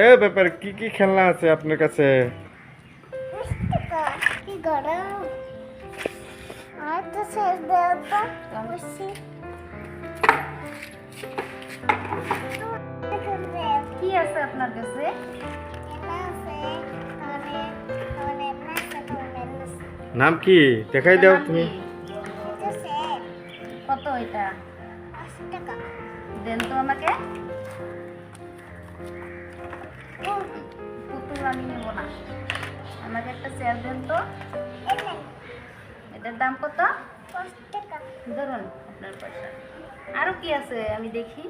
এ ব্যাপার কি কি খেলনা আছে আপনার কাছে কি গরম শেষ দেওয়া তো। বসি কি আছে আপনার কাছে? নাম কি? দেখাই দাও তুমি। কত এটা? দেন তো আমাকে। পুতুল আমি নেব না। আমাকে একটা চেয়ার দেন তো। এটার দাম কত? ধরুন আপনার পয়সা। আরও কি আছে আমি দেখি।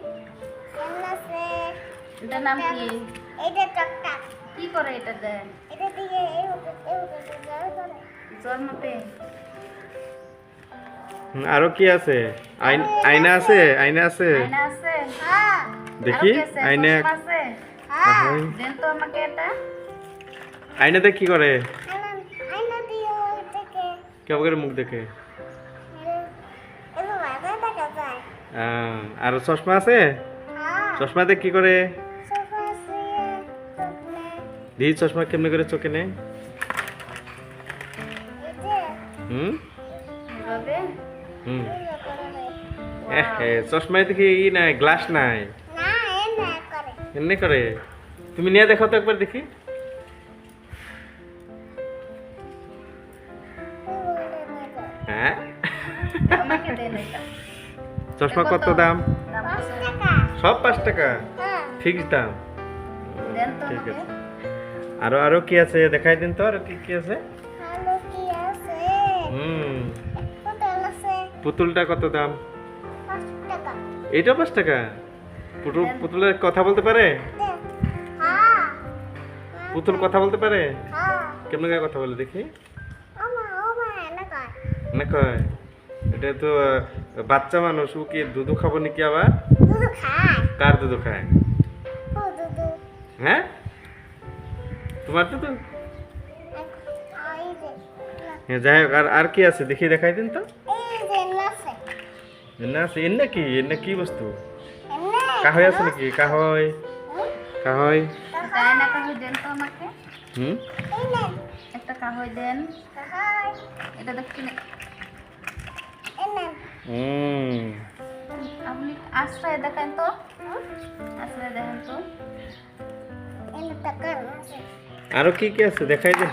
এটার নাম কি? এটা কি করে এটা দেন? এটা দিয়ে এই উপরে মাপে। আরও কি আছে? আইন- আয়না আছে। আয়না আছে। আয়না আছে? হ্যাঁ। দেখি? আয়না আছে? হ্যাঁ। দেন তো আমাকে এটা। আয়নাতে কি করে আয়না আয়না দিয়ে ওইটাকে কেমন মুখ দেখে? আর চশমা আছে? হ্যাঁ চশমাতে কি করে? দি চশমা কেমনে করে চোখে নেয়? হুম? হুম। চশমায় দেখি ই নাই গ্লাস নাই? এমনি করে? তুমি নিয়ে দেখো তো একবার দেখি। চশমা কত দাম? সব পাঁচ টাকা? হ্যাঁ। ফিক্স দাম? ঠিক আছে। আরও আরও কি আছে? দেখাই দিন তো আরও কি কি আছে? ভালো কি আছে? হুম। পুতুলটা কত দাম? এইটা পাঁচ টাকা? পুতুল পুতুলের কথা বলতে পারে? হ্যাঁ। পুতুল কথা বলতে পারে? হ্যাঁ। কেমন কথা বলে দেখি? না কয়? এটা তো বাচ্চা মানুষ ও কি দুধু খাব নাকি আবার? দুধ খায়। কার দুধু খায়? ও দুধ হ্যাঁ? তোমার তো তো এই যে হ্যাঁ, যাই হোক আর আর কি আছে? দেখি দেখাই দিন তো। এই এনে আছে এনে কি এনে কি বস্তু? এনে কাহয় আছে নাকি? কাহয় কাহয় কাহই। দেন তো আমাকে। হুম? একটা কাহই দেন। এটা দেখছি না এনে হুম। আপনি আশ্রয় দেখেন তো আশ্রয় দেখেন তো এনে টাকা নাসে আরও কি কি আছে? দেখাই যে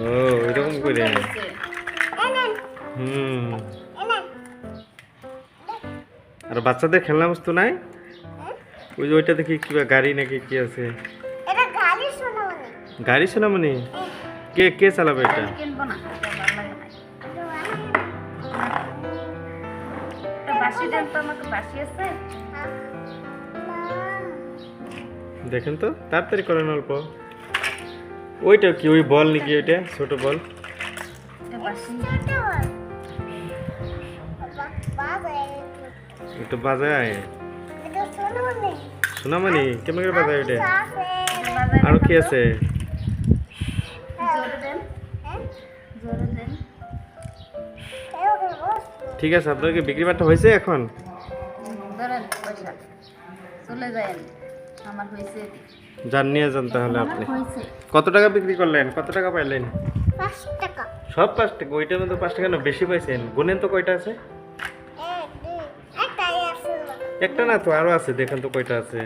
ও এরকম করে। এনে হুম। আর বাচ্চাদের খেলনা বস্তু নাই? ওই যে ওইটা দেখি কি গাড়ি নাকি কি আছে? এটা গালি শোনা মানে গাড়ি শোনামনি কে কে চালাবে এটা? বাসি দেন তো আমাকে বাসি আছে? দেখেন তো তাড়াতাড়ি করেন অল্প। ওইটা কি ওই বল নাকি ওইটা? ছোট বল। এটা একটু বাজায়। শোনামনি কেমন করে বাজায় ওইটা? আরও কি আছে? ঠিক আছে আপনার কি বিক্রি বাট্টা হয়েছে এখন? ধরেন পয়সা। চলে যায়েন আমার হয়েছে। যান নিয়ে যান তাহলে আপনি। কত টাকা বিক্রি করলেন? কত টাকা পাইলেন? পাঁচ টাকা। সব পাঁচ টাকা ওইটার মধ্যে পাঁচ টাকা না বেশি পাইছেন? গুনেন তো কয়টা আছে? একটা না তো আরও আছে দেখেন তো কয়টা আছে।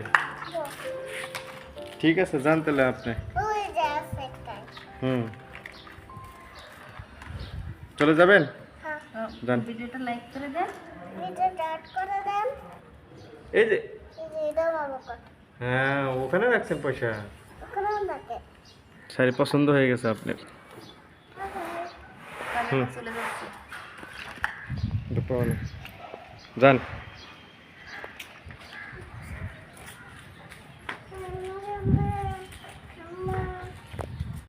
ঠিক আছে যান তাহলে আপনি। হুম। চলে যাবেন? ভিডিওটা লাইক করে দেন। নিচে ডাট করে দেন। এই যে। হ্যাঁ ওখানে রাখছেন পয়সা? শাড়ি পছন্দ হয়ে গেছে আপনার? হুম। দুপুর যান।